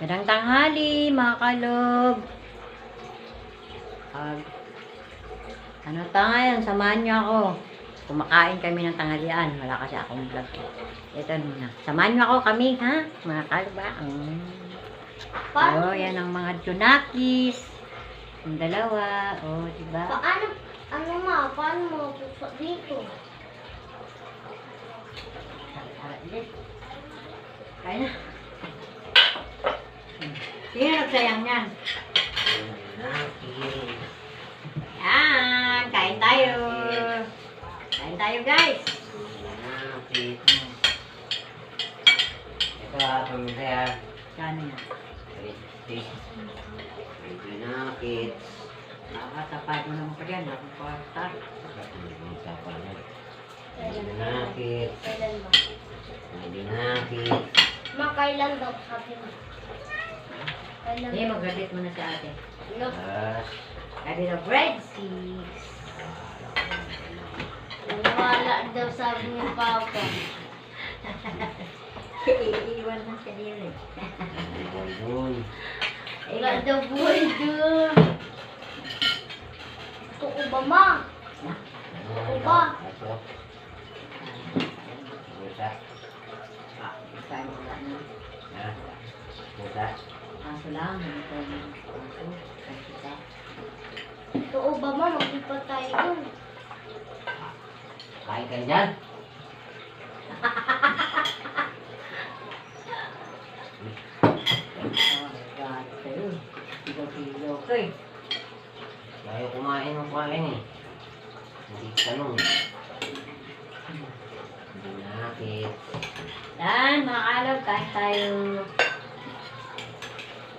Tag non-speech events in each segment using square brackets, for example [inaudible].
Magandang tanghali, mga kalog. Pag, ano ta ngayon, samahan niyo ako. Kumakain kami ng tanghalian. Wala kasi akong vlog. eh. Ito muna. Samahan niyo ako kami, ha? Mga kalog ba? Mm. Oh, yan ang mga junakis. Yung dalawa. Oh, diba? paano, ano ma, paano mo dito? Kaya na. Hmm. Sino nagsayang yan? Yan, kain tayo. Kain tayo, guys. Ito ah, pamilya. Kano yan? Medyo nakit. Nakakatapad mo naman pa yan. Akong kwarta. Medyo nakit. Kailan ba? Medyo nakit. Ma, kailan daw sabi mo? Hindi, magalit mo na sa ate. No. Tapos, Sabi na breadsticks. Wala daw sabi ni Papa. Iiwan na siya bonbon. Wala daw buhay doon. Gusto ko ba, ma? Ano ba? Ito. Pusa. Kain mo lang. Ha? Pusa. Kaso lang, hindi ko kaso. Kaso ka. Gusto ko ba, ma? Mag-ipat tayo doon. Kain ka dyan. Oh. Kilo-kilo ko eh. Ayaw kumain ng kain eh. Hindi tanong. Medyo nakit. Yan, mga kalog, kain tayo.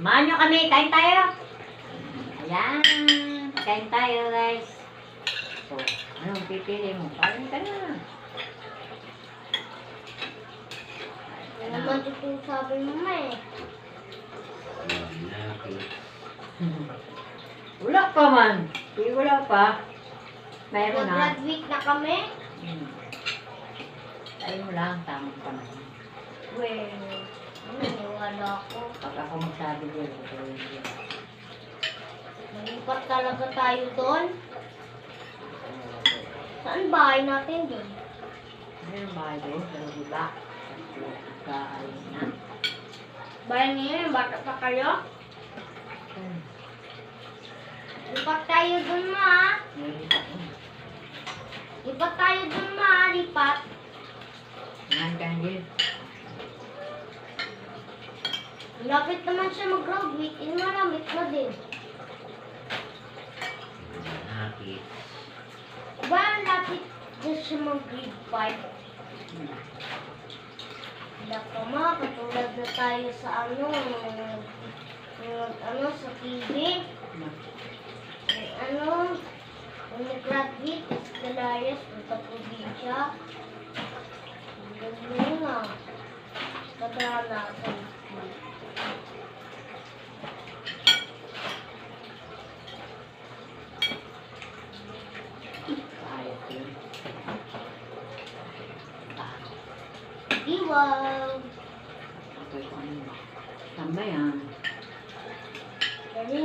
Samahan nyo kami, kain tayo. Ayan, kain tayo guys. So, anong pipili mo? Kain ka na. Ano naman ito sabi mo, ma eh. Nakit. Wala pa man. Di wala pa. Meron na. Nag-graduate na kami. Hmm. Tayo mo lang, tamang panahon. Well, naniniwala ako. Pag ako magsabi din, ito yun. Nalipat talaga tayo doon. Saan bahay natin doon? Meron ba ito? Pero diba? Kaayos na. Bahay niyo, bata pa kayo? Hmm. Lipat tayo doon, ma. Lipat tayo doon, ma. Lipat. Nandiyan din. Lapit naman siya mag-graduate. Eh, maramit na din. Nakit. Ba, lapit na siya mag-grade 5. Hmm. Naka ma, katulad na tayo sa ano, yung, ano, sa TV. Eh, ano, yung nag-graduate, Escalarias, punta probinsya. Ganun na. Katara natin. Ayos yun. Iwaw! okay ko ano ba? Saan ba yan? Dali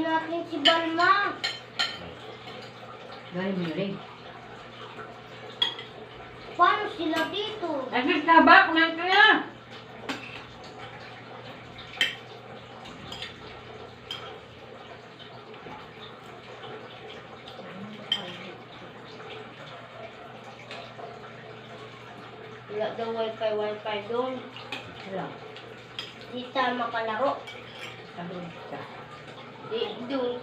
sila dito? Nagis na ba? Kumain ka na! Wala daw wifi, wifi doon. Wala. Di tayo makalaro. Sabi ka. Di doon.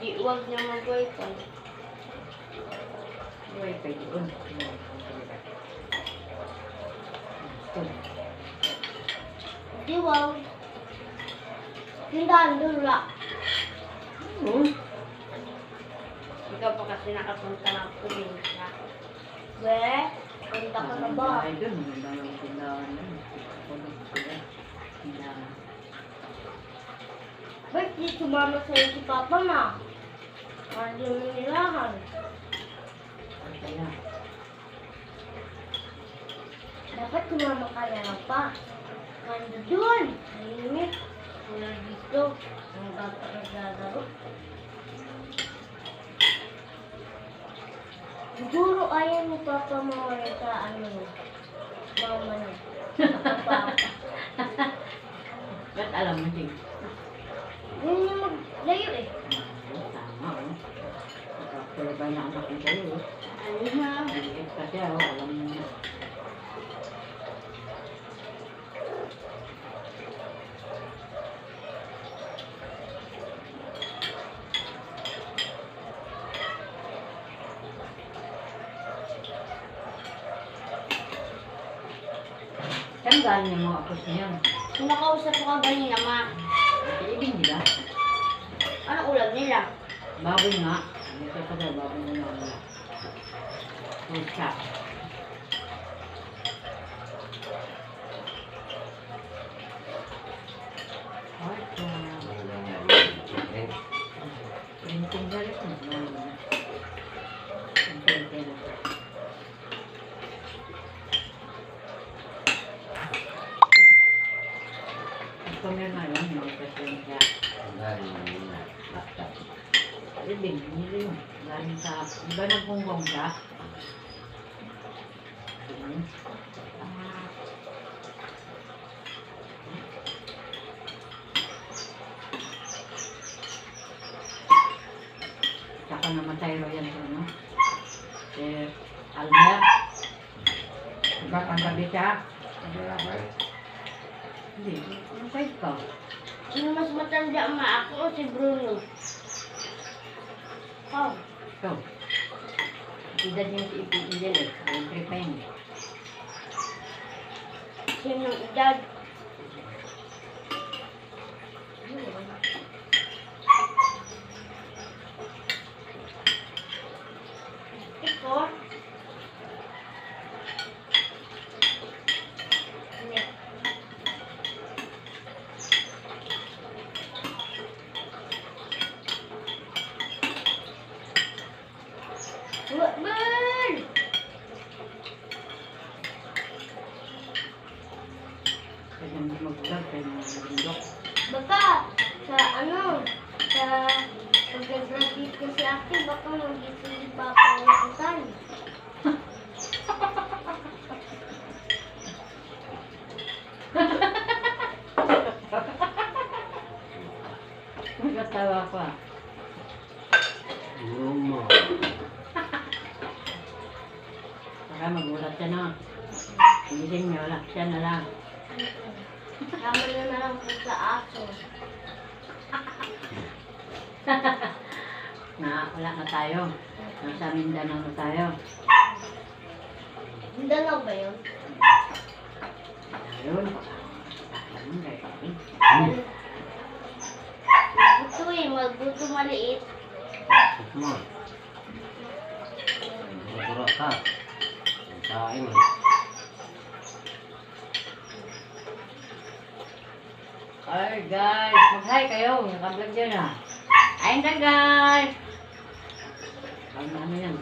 Di wag na mag-wifi. Wifi doon. Di wag. Tindahan doon wala. Hmm? Ikaw pa kasi nakapunta ng probinsya. We, punta ka na ba? Ay, doon. Maganda yung tindahan. Tindahan. Ba't di sumama sa'yo si Papa na? Ano yung nilahan? Dapat sumama ka na lang pa. Ganda doon. Tahimik. Wala dito. Ang bata Siguro ayaw ni Papa mawala sa ano. Mama niya. Papa. [laughs] Ba't alam mo, Jing? Yun yung maglayo eh. Tama, oh. Ba na anak ko sa'yo, oh. Ano na? Pa siya, oh. Alam mo na. Galing yung mga apos niya? Kung nakausap ko ka kanina, ma. Ibig nila. Ano ulam nila? Baboy nga. Pa daw, baboy na lang. Pusa. Pusa. Ano lang yan? Eh, Printing galit na. Wala na. Printing galit. Ito meron na yun, may kasi siya. ang galing ng mga laptop. Ibig, hindi yun. Galing sa, di ba nagpunggong siya? Ah. Saka namatay Royan sa ano? Si Almer. Diba panggabi siya? Ang lalabay. Hindi, namatay ka. Sino mas matanda, ma? Ako o si Bruno? Oh. Ito. Edad niya si Ipi Idel eh. Entry pa yun. eh. Sino ang edad? Ito? Hindi. Wabal! Kasi hindi mag-vlog kaya mga bundok. Baka sa ano, sa pag nag-graduate kasi ako, baka mag-isip pa ako ng kusan. Nagkatawa ko ah. Lumo. Baka magulat siya na. Hindi din niya wala. Siya na lang. Tama na na lang po sa aso. Na wala na tayo. Nasa Mindanao na tayo. Mindanao ba yun? Ayun. Buto eh, magbuto maliit. Mo. Maturo ka. Saing eh. Ay guys, mag-hi kayo. Nakablog dyan ah. Ayun na guys. Ang ano yan.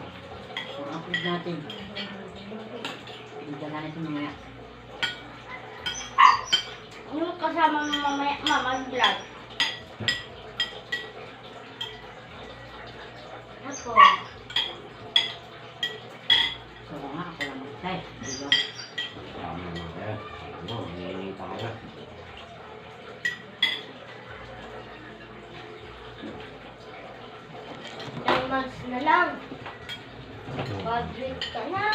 Ang upload natin. Hindi natin mamaya. Yung kasama mo mamaya, mama, vlog. Ako. So nga, ako lang mag-hi. Diba? Tama na kaya. Ano, nililita ka na. Nine months na lang. Graduate ka na.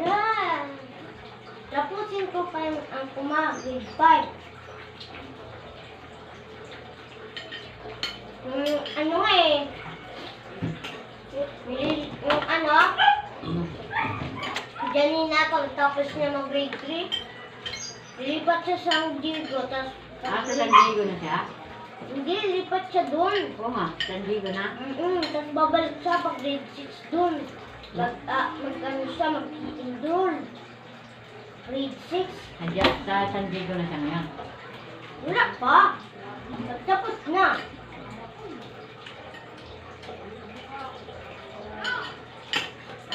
Yan. Tapusin ko pa ang kuma, grade 5. Yung ano nga eh. Yung, yung ano? Janina pagtapos niya mag grade 3, lilipat siya sa San Diego, tapos Ah, sa San Diego na siya? hindi, lipat siya doon. Oo nga, San Diego na. Mm-mm, tapos babalik siya pag grade 6 doon. Mag, ah, mag ano siya, mag-enroll. Grade 6. Nandiyan sa San Diego na siya ngayon. Wala pa. Tapos na.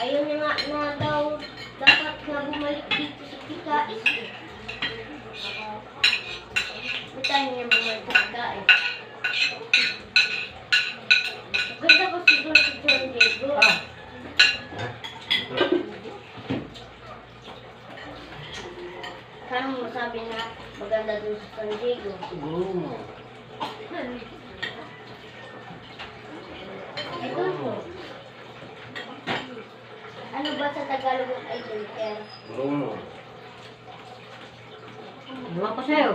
Ayaw niya nga na daw dapat na bumalik dito sa Pikais. eh. Bitain niya mga pagkain. Ganda ko siguro si John Diego. Ah, Saan mo sabi na maganda dun sa San Diego? Bruno. Ito po. Ano ba sa Tagalog ang idol care? Bruno. Ewan ko sa'yo.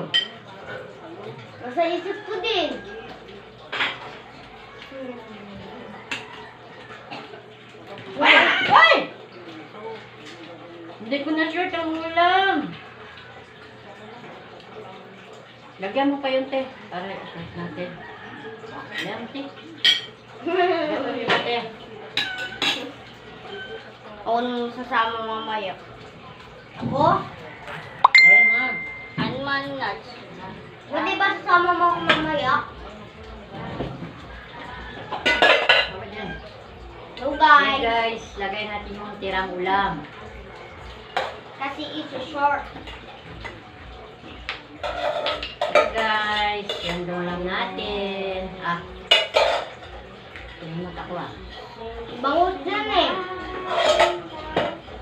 Nasa isip ko din. Ay! Ay! Hindi ko na sure ang ulam. Lagyan mo pa yung te. Para i-sauce natin. Lagyan mo te. Mo yung te. Ako nung sasama mamaya. Ako? Ayan na. Anman nuts. Pwede ba sasama mo ako mamaya? Dyan. No Okay guys. guys, lagay natin yung tirang ulam. Kasi ito short. Guys, yan doon lang natin. Ah. Tingnan ako ah. Bangus dyan eh.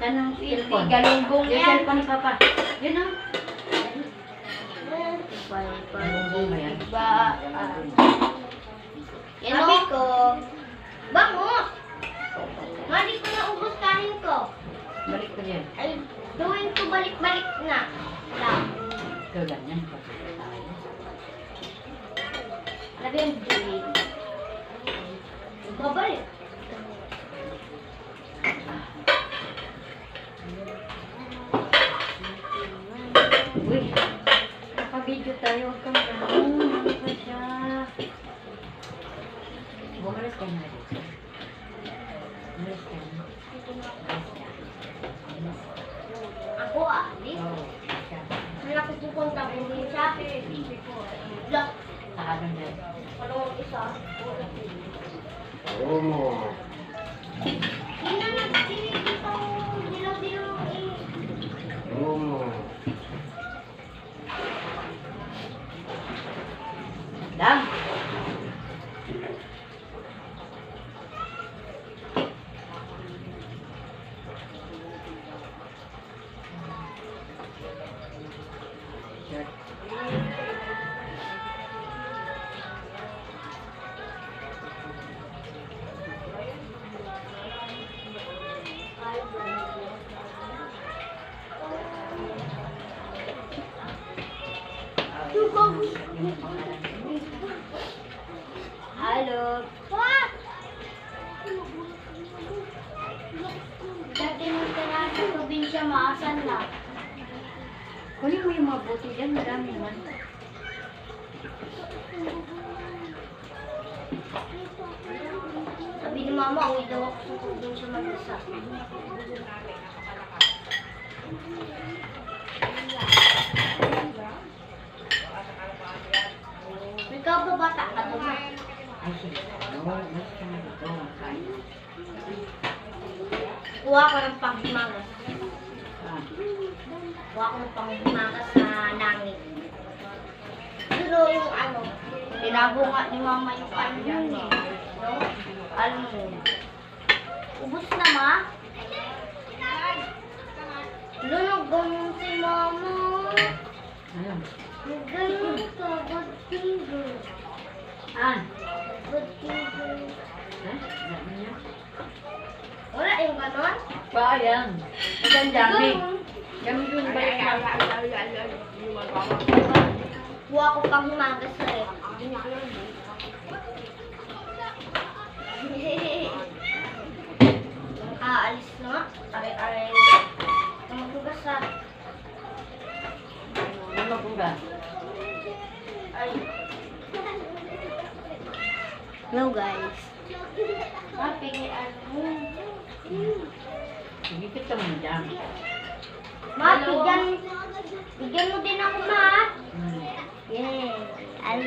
Saan ang cellphone? galunggong Yung yan. cellphone ni Papa. Yun ah. Galunggong ba yan? Ba? ah. Yan Sabi ko. Bangus! Mali ko na ubos kanin ko. Balik ko dyan. Ay, gawin ko balik-balik na. Lang. Ikaw lang yan. Din. Babalik. Uy, naka-video tayo. Huwag kang gano'n. Ano ba siya? Bumalas ka na dito. Bumalas ka na. Ako ah, di? Oo, siya. Wala ko pupunta hindi siya. Look, Doon dyan. anong isa? Bruno. Hindi What? Dati nung tira sa probinsya, maasan na. Kunin mo yung mga buti dyan, marami naman. Sabi ni mama, uwi daw ako sa probinsya mag-isa. Ikaw ba bata ka mas ka na dito. Kain. Kuha ko ng panghimagas. Ah, Kuha ko ng panghimagas sa langit. Pero yung ano, tinago nga ni mama yung ano yun eh. No? Alam mo. Ubus na ma? Lunog ganun si mama. ayun. Ganun ka, finger. Ah, Good finger. ha? Dami niya. Wala yung ganon? Sayang. Ang dami. Ganun. Dami yung balik na. Kuha ko pang himagas sa rep. Aalis na. Aray-aray. Tamagugas sa... Ano mabuga? Ay. Hello guys. Sige, kita mo dyan. Ma, bigyan, bigyan mo din ako ma. Hmm. Yeah. Al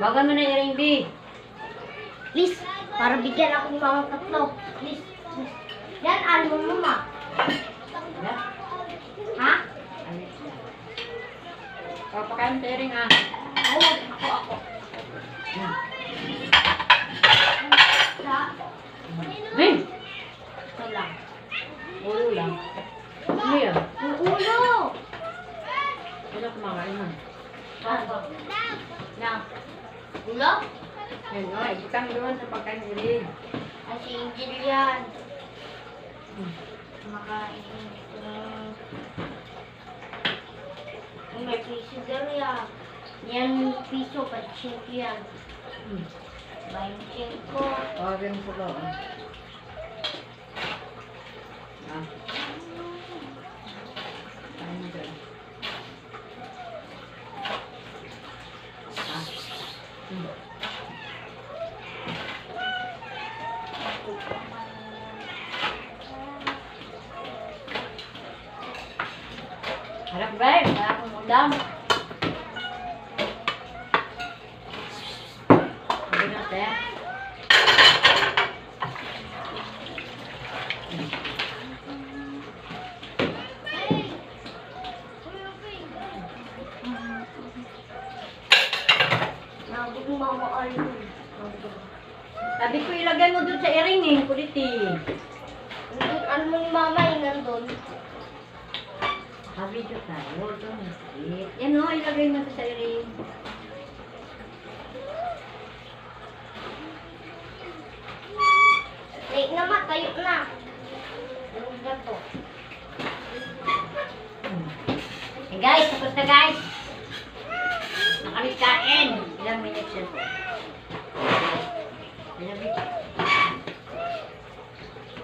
Bagan mo na yung B. Please, para bigyan ako ng mga tatlo. Please, please. Yan, album mo ma. Ya? Ha? Ah. Ako, ako. Hey! ito lang. Ulo lang. Ano yan? Ulo! Wala kumakain man. Na. Ulo? Yan, o. Ibutang doon sa pagkain ni Rin. Ay, si Angel yan. Hmm. Makain. Um, may piso daw yan. Yan piso, pachinko yan. Hmm. Bainchiko. O, rin po ba? o. Ah. Kain mo dyan. Ah. Hmm. Harap guys, wala akong ulam. Sabi natin. Nabog mo ako ayun. Sabi ko ilagay mo dun sa iring eh, kulit eh. Nandun, ano mo ni mama yung nandun? Sabi ko tayo, dun. eh. Yan o, ilagay mo dun sa iring. Late naman, tayo na. Yung gato. Hey guys, tapos na guys. Nakalit kain. Ilang minutes yan po? Ilang minutes?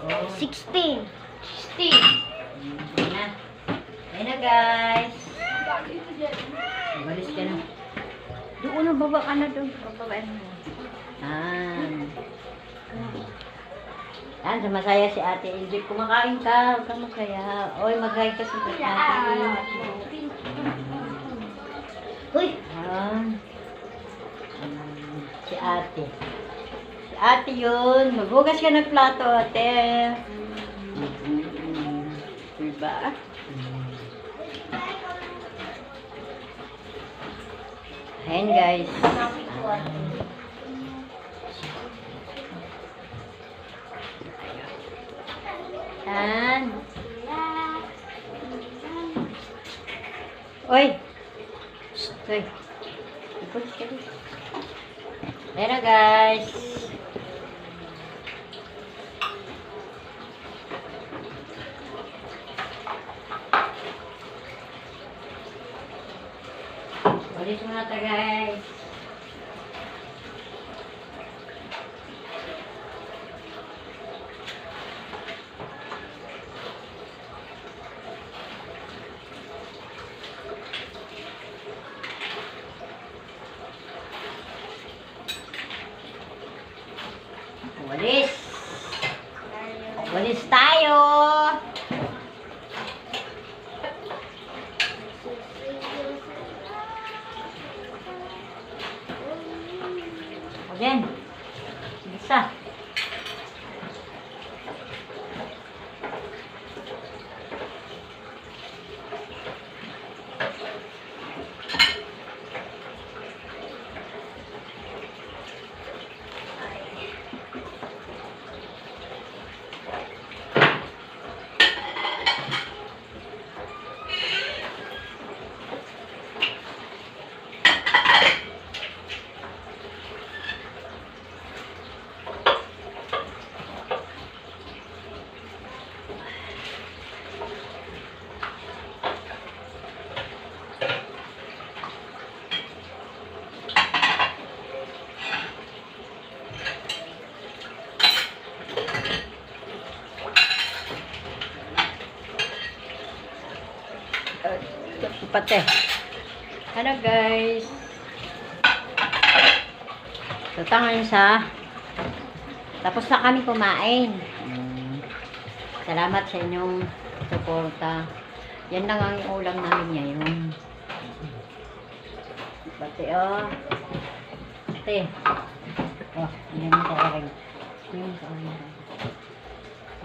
Oh, 16. 16. Ayun na. Ayun na guys. Balis ka na. Doon na, baba ka na doon. Bababa mo. Yan. Yan, sumasaya si Ate Angel. Kumakain ka, huwag kang masaya. Oy, mag-hi ka sa. Hoy, Yan. Mm, Si ate. Ate yun. Maghugas ka ng plato, ate. Diba? Ayan guys. hanapin ko ate. Yan. Oy. Oy. Ikot ka. Ayan na guys. Ulit muna ta guys. Walis. Walis tayo. O din. Isa. Pate. Hello guys. So, tangan sa tapos na kami kumain. Salamat sa inyong suporta. Yan lang ang ulam namin ngayon. Pati oh. Ate. Oh, yan sa ring. Yan sa ring.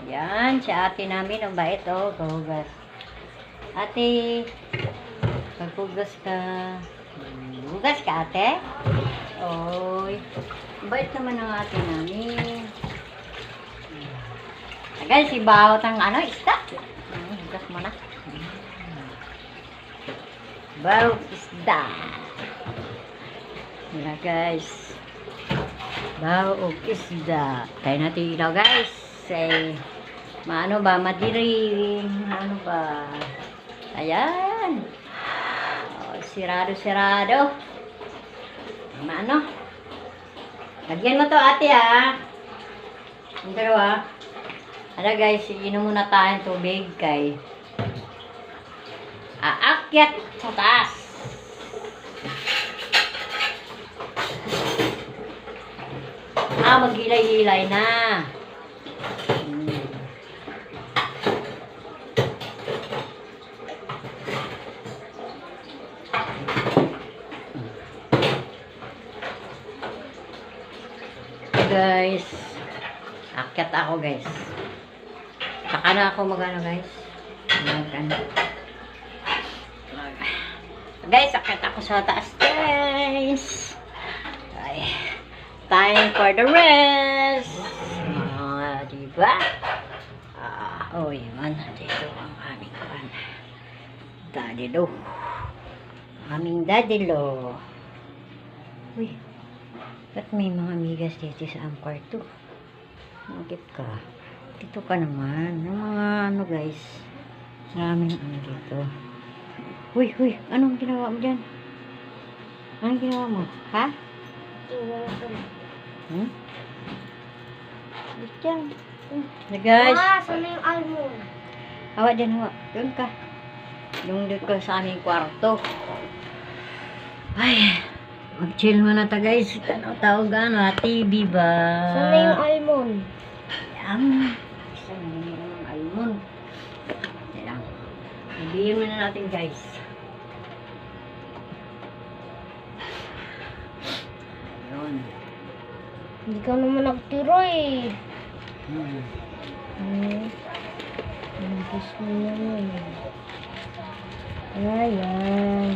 Yan, si ate namin, ang bait oh, kahugas. Ate, Magpugas ka. Bugas ka, ate? Oy. Bait naman ang ate namin. Agad, si Bawat ang ano, isda. Hmm, Bugas mo na. Bawat isda. Na, guys. Bawat isda. Tayo natin ilaw, guys. Say, maano ba, madiring. Ano ba? Ayan. Oh, sirado, sirado. Ano? Lagyan mo to ate ha. Ang dalawa. Ano guys, inom muna tayong tubig kay aakyat sa taas. Ah, maghilay-hilay na. Guys. Akyat ako guys. Saka na ako magano guys. Magano. Guys, akyat ako sa taas guys. Ay, time for the rest. Ah, diba? Ah, oh, yan. Dito ang aming kan. Daddy lo. Aming daddy lo. Uy, Ba't may mga migas dito sa ang kwarto? Magit ka. Dito ka naman. Yung mga ano guys. Maraming ano dito. Uy, uy. Anong ginawa mo dyan? Anong ginawa mo? Ha? Hmm? Dyan. Na guys. Ah, sana yung almond? Hawa dyan, hawa. Doon ka. Doon ka sa aming kwarto. Ay. Mag-chill muna ta guys. Ano tawag ano? TV ba? Sana yung almond? Yan. Hindi naman almond. Yan. Sabihin muna natin guys. Ayun. Hindi ka naman nagtiro eh. Hmm. Hmm. Ang gusto mo naman. Ayan.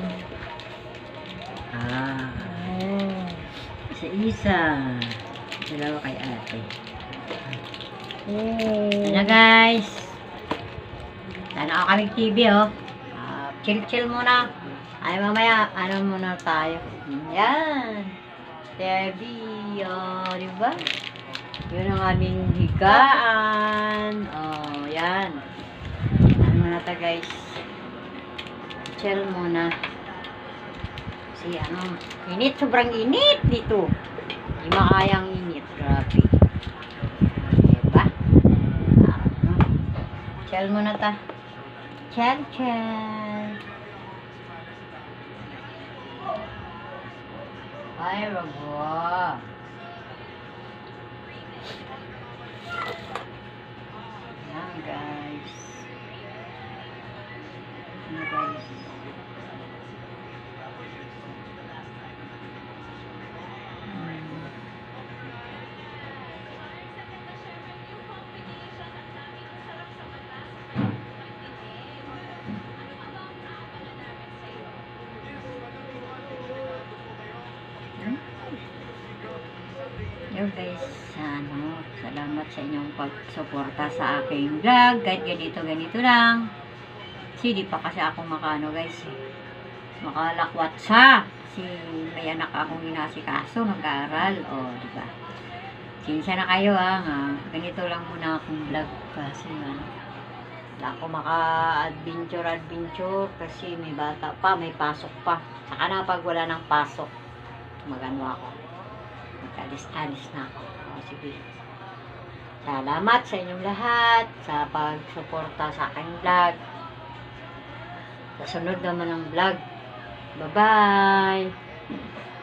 Ah. Sa isa. Dalawa kay ate. Yay. Ano guys? Sana ako kaming TV oh. Ah, chill chill muna. Ay mamaya, ano muna tayo. Yan. TV oh, di ba? Yun ang aming higaan. Oh, yan. Ano muna ta guys? Chill muna. Si ano, init, sobrang init dito. Hindi makayang init, grabe. Diba? Ano? Chill muna ta. Chill, chill. Ay, rabo. Yan, guys. Ano, guys? Yo guys, ano, salamat sa inyong pagsuporta sa aking vlog. Kahit ganito, ganito lang. Kasi di pa kasi ako makano guys. Makalakwat sa. Kasi may anak akong inasikaso, nag-aaral. O, di ba? Sinsya na kayo ha. Nga. Ganito lang muna akong vlog. Kasi ano, wala ako maka-adventure-adventure kasi may bata pa, may pasok pa. Saka na pag wala ng pasok, magano ako. Magkalis-alis na ako. O, sige. Salamat sa inyong lahat sa pagsuporta sa aking vlog. Sa sunod naman ng vlog. Bye-bye!